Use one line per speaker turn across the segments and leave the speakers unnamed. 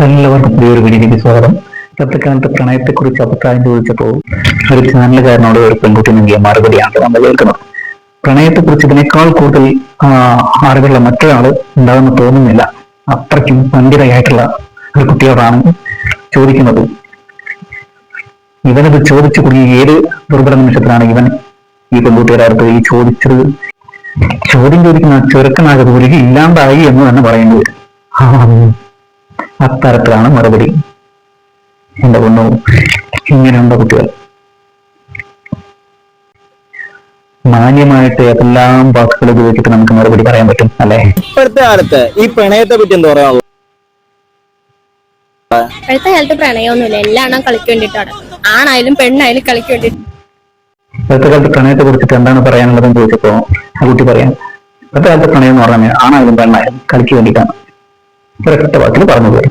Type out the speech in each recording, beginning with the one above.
എല്ലാവർക്കും പുതിയൊരു വീഡിയോയിലേക്ക് സ്വാഗതം. ഇന്നത്തെ പ്രണയത്തെക്കുറിച്ച് അഭിപ്രായം ചോദിച്ചപ്പോൾ ഒരു ചാനലുകാരനോട് ഒരു പെൺകുട്ടി നൽകിയ മറുപടിയാണ് നമ്മൾ കേൾക്കുന്നത്. പ്രണയത്തെക്കുറിച്ച് ഇതിനേക്കാൾ കൂടുതൽ അറിവുള്ള മറ്റൊരാൾ ഉണ്ടാകുമെന്ന് തോന്നുന്നില്ല. അത്രയ്ക്കും പണ്ഡിതയായിട്ടുള്ള ഒരു കുട്ടിയോടാണ് ചോദിക്കുന്നത്. ഇവനത് ചോദിച്ചു കുടുങ്ങി ഏത് ദുർബല നിമിഷത്തിലാണ് ഇവൻ ഈ പെൺകുട്ടിയുടെ അടുത്ത് ഈ ചോദിച്ചത്? ചോദ്യം ചോദിക്കുന്ന ചെറുക്കനാകെ ഇല്ലാണ്ടായി എന്ന് തന്നെ പറയേണ്ടി വരും. അത്തരത്തിലാണ് മറുപടി. എന്റെ കൊണ്ടു ഇങ്ങനെയുണ്ടോ കുട്ടികൾ? മാന്യമായിട്ട് എല്ലാം വാക്കുകൾ ഉപയോഗിച്ചിട്ട് നമുക്ക് മറുപടി പറയാൻ പറ്റും അല്ലെ?
ഇപ്പോഴത്തെ കാലത്ത് ഈ പ്രണയത്തെ പറ്റി എന്താ പറയാ
ഇപ്പോഴത്തെ കാലത്ത് പ്രണയമൊന്നുമില്ല. എല്ലാം കളിക്ക് വേണ്ടിട്ടാണ് ആണായാലും പെണ്ണായാലും കളിക്ക് വേണ്ടിട്ട്
ഇപ്പോഴത്തെ കാലത്ത് പ്രണയത്തെ കുറിച്ചിട്ട് എന്താണ് പറയാനുള്ളതെന്ന് ചോദിച്ചപ്പോ ആ കുട്ടി പറയാം ഇപ്പോഴത്തെ കാലത്ത് പ്രണയം എന്ന് പറഞ്ഞാൽ ആണായാലും പെണ്ണായാലും കളിക്ക് വേണ്ടിയിട്ടാണ്. ഒരൊറ്റ വാക്കിൽ പറഞ്ഞു പോയി.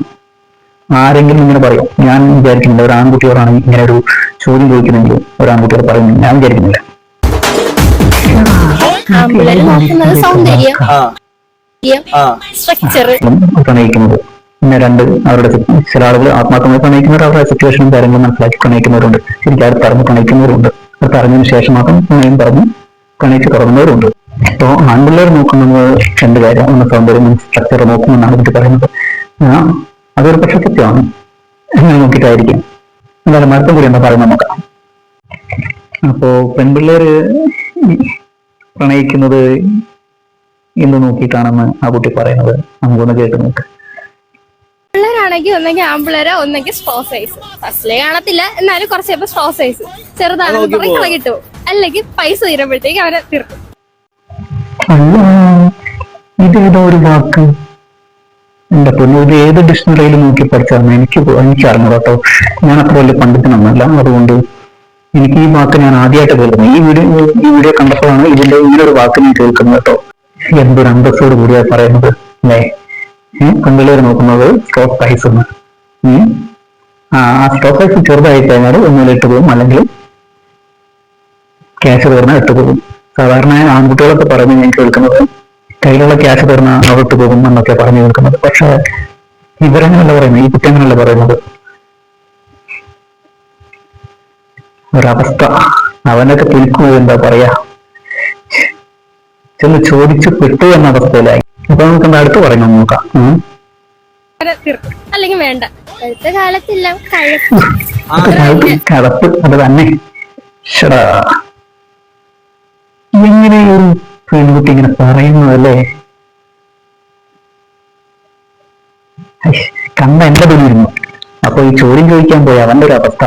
ആരെങ്കിലും ഇങ്ങനെ പറയും. ഞാൻ വിചാരിക്കുന്നില്ല ഒരു ആൺകുട്ടിയോടാണ് ഇങ്ങനെ ഒരു ചോദ്യം ചോദിക്കുന്നെങ്കിൽ ഒരു ആൺകുട്ടിയോട് പറയുന്നു ഞാൻ വിചാരിക്കുന്നില്ല. പ്രണയിക്കുന്നത്. പിന്നെ രണ്ട് അവരുടെ ചില ആളുകൾ ആത്മാർത്ഥമായി പ്രണയിക്കുന്നവർ അവരുടെ സിറ്റുവേഷനും കാര്യങ്ങളും മനസ്സിലാക്കി പ്രണയിക്കുന്നവരുണ്ട്. ശരിക്കും അവർ പറഞ്ഞ് പ്രണയിക്കുന്നവരുണ്ട്. അത് പറഞ്ഞതിന് ശേഷം മാത്രം പ്രണയം പറഞ്ഞ് പ്രണയിച്ച് തുടങ്ങുന്നവരുണ്ട് അപ്പോൾ ആൺപിള്ളേർ നോക്കുന്നത് രണ്ട് കാര്യം ഒന്ന് സൗന്ദര്യം സ്ട്രക്ചർ നോക്കുമെന്നാണ് ഇത് പറയുന്നത്. അതൊരു പക്ഷെ സത്യമാണ് എങ്ങനെ നോക്കിയിട്ടായിരിക്കും. എന്തായാലും മരത്തും കൂടി എന്താ പറയുന്നത് നോക്കാം. അപ്പോ പെൺപിള്ളേര് പ്രണയിക്കുന്നത് എന്ത് നോക്കിയിട്ടാണെന്ന് ആ കുട്ടി പറയുന്നത്? നമുക്കൊന്ന് കേട്ട് നോക്ക്.
പിള്ളേരാണെങ്കിൽ ഒന്നെങ്കിൽ ആമ്പിളരോ ഒന്നെങ്കിൽ സ്ട്രോ സൈസ് ഫസ്റ്റിലെ കാണത്തില്ല എന്നാലും കുറച്ച് കഴിയുമ്പോ സ്ട്രോ സൈസ് ചെറുതാണെന്ന്
കിട്ടും
പറഞ്ഞ്. കളകിട്ടു അല്ലെങ്കിൽ പൈസ തീരുമ്പോഴത്തേക്ക് അവരെ തീർക്കും.
ഇത് ഒരു വാക്ക്. എന്റെ പൊന്നു ഇത് ഏത് ഡിക്ഷണറിയിൽ നോക്കി പഠിച്ചാണ്? എനിക്ക് എനിക്ക് അറിഞ്ഞു കേട്ടോ. ഞാൻ അത്ര വലിയ പണ്ഡിതനൊന്നല്ല അതുകൊണ്ട് എനിക്ക് ഈ വാക്ക് ഞാൻ ആദ്യമായിട്ട് കേൾക്കുന്നത് ഈ വീഡിയോ ഈ വീഡിയോ കണ്ടപ്പോഴാണ് ഇതിന്റെ ഇങ്ങനെ ഒരു വാക്ക് ഞാൻ കേൾക്കുന്നത് കേട്ടോ. എന്തൊരു അന്തസ്സോട് കൂടിയാ പറയുന്നത് അല്ലേ? പെൺപിള്ളേർ നോക്കുന്നത് സ്റ്റോക്ക് പ്രൈസ് എന്ന്. ആ സ്റ്റോക്ക് പ്രൈസ് ചെറുതായി കഴിഞ്ഞാൽ ഒന്നുമില്ല ഇട്ട് പോകും അല്ലെങ്കിൽ ക്യാഷ് തീർന്നാൽ ഇട്ട് പോകും. സാധാരണ ആൺകുട്ടികളൊക്കെ പറഞ്ഞ് ഞാൻ കേൾക്കുന്നത് കയ്യിലുള്ള ക്യാഷ് തീർന്ന അവിട്ട് പോകും എന്നൊക്കെ പറഞ്ഞു നിൽക്കുന്നത് പക്ഷെ ഇവരങ്ങനല്ല പറയുന്നത് ഈ കുട്ടി അങ്ങനല്ല പറയുന്നത്. ഒരവസ്ഥ. അവനൊക്കെ പിടിക്കുന്നത് എന്താ പറയാ? ചെന്ന് ചോദിച്ചു പെട്ടു എന്ന അവസ്ഥയിലായി. അപ്പൊ നമുക്ക് എന്താ അടുത്ത് പറയുന്നു നോക്കാം.
അല്ലെങ്കിൽ വേണ്ട. കാലത്തെല്ലാം കഴപ്പ്
അത് തന്നെ. എങ്ങനെ ഒരു പെൺകുട്ടി ഇങ്ങനെ പറയുന്നതല്ലേ അല്ലേ? കണ്ട എന്റെ പിന്നിരുന്നു അപ്പൊ ഈ ചോദ്യം ചോദിക്കാൻ പോയി അവന്റെ ഒരു അവസ്ഥ.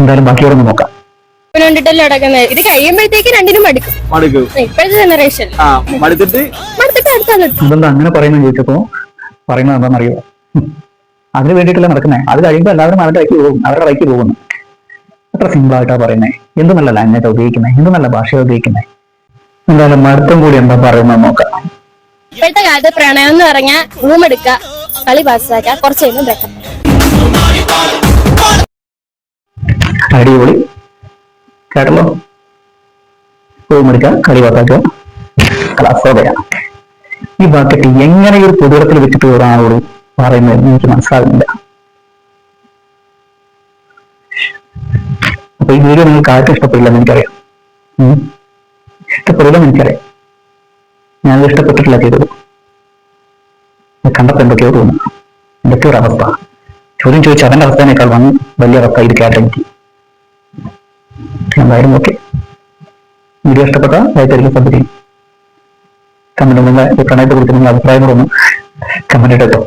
എന്തായാലും ബാക്കിയോടൊന്ന് നോക്കാം.
ഇത് കഴിയുമ്പോഴത്തേക്ക് രണ്ടിനും മടുക്കും.
മടുക്കും.
ഇപ്പോഴത്തെ ജനറേഷൻ
ആ മടുത്തിട്ട്?
മടുത്തിട്ട് അടുത്തത്.
അതെന്താ അങ്ങനെ പറയുന്ന ചോദിച്ചപ്പോ പറയുന്നത് എന്താണെന്നറിയോ. അതിന് വേണ്ടിയിട്ടല്ല നടക്കുന്നത് അത് കഴിയുമ്പോൾ എല്ലാവരും അവരുടെ വഴിക്ക് പോകും. അവരുടെ വഴിക്ക് പോകുന്നു. അത്ര സിമ്പിൾ ആയിട്ടാ പറയുന്നത് എന്ത് നല്ല ലാംഗ്വേജ് ഉപയോഗിക്കുന്നത് എന്ത് നല്ല ഭാഷ ഉപയോഗിക്കുന്നത് എന്തായാലും മടുത്തും കൂടി എന്താ പറയുന്നത് നോക്കാം.
ഇപ്പോഴത്തെ കാലത്ത് പ്രണയം എന്ന് പറഞ്ഞാൽ റൂം എടുക്കുക കളി പാസ്സാക്കുക കുറച്ച് കഴിയുമ്പോൾ ബ്രേക്കപ്പ്
അടിപൊളി. കേട്ടല്ലോ? റൂം എടുക്കുക കളി ക്ലാസ്സോടെയാണ് ഈ ബാക്കറ്റ് എങ്ങനെ ഒരു പൊതുവിടത്തിൽ വെച്ചിട്ട് ഒരാളോട് പറയുന്നത് എനിക്ക് മനസ്സിലാകുന്നില്ല. അപ്പൊ ഈ വീഡിയോ നിങ്ങൾക്ക് ആർക്കും ഇഷ്ടപ്പെടില്ലെന്ന് എനിക്കറിയാം. ഉം. ഇഷ്ടപ്പെടില്ലെന്ന് എനിക്കറിയാം ഞാനത് ഇഷ്ടപ്പെട്ടിട്ടില്ല ചെയ്തത്. കണ്ടപ്പോ എന്തൊക്കെയോ തോന്നുന്നു എന്തൊക്കെ ഒരു അവസ്ഥ. ചോദ്യം ചോദിച്ച അവന്റെ അവസ്ഥേനേക്കാൾ വന്ന് വലിയ അവസ്ഥ ഇത് കേട്ടെനിക്ക് എന്തായാലും ഓക്കെ വീഡിയോ ഇഷ്ടപ്പെട്ട ലൈക്ക് സബ് ചെയ്യും കമന്റ് പ്രണയത്തെ കുറിച്ച് നിങ്ങളുടെ അഭിപ്രായങ്ങളൊന്നും കമന്റ് ഇട്ടോ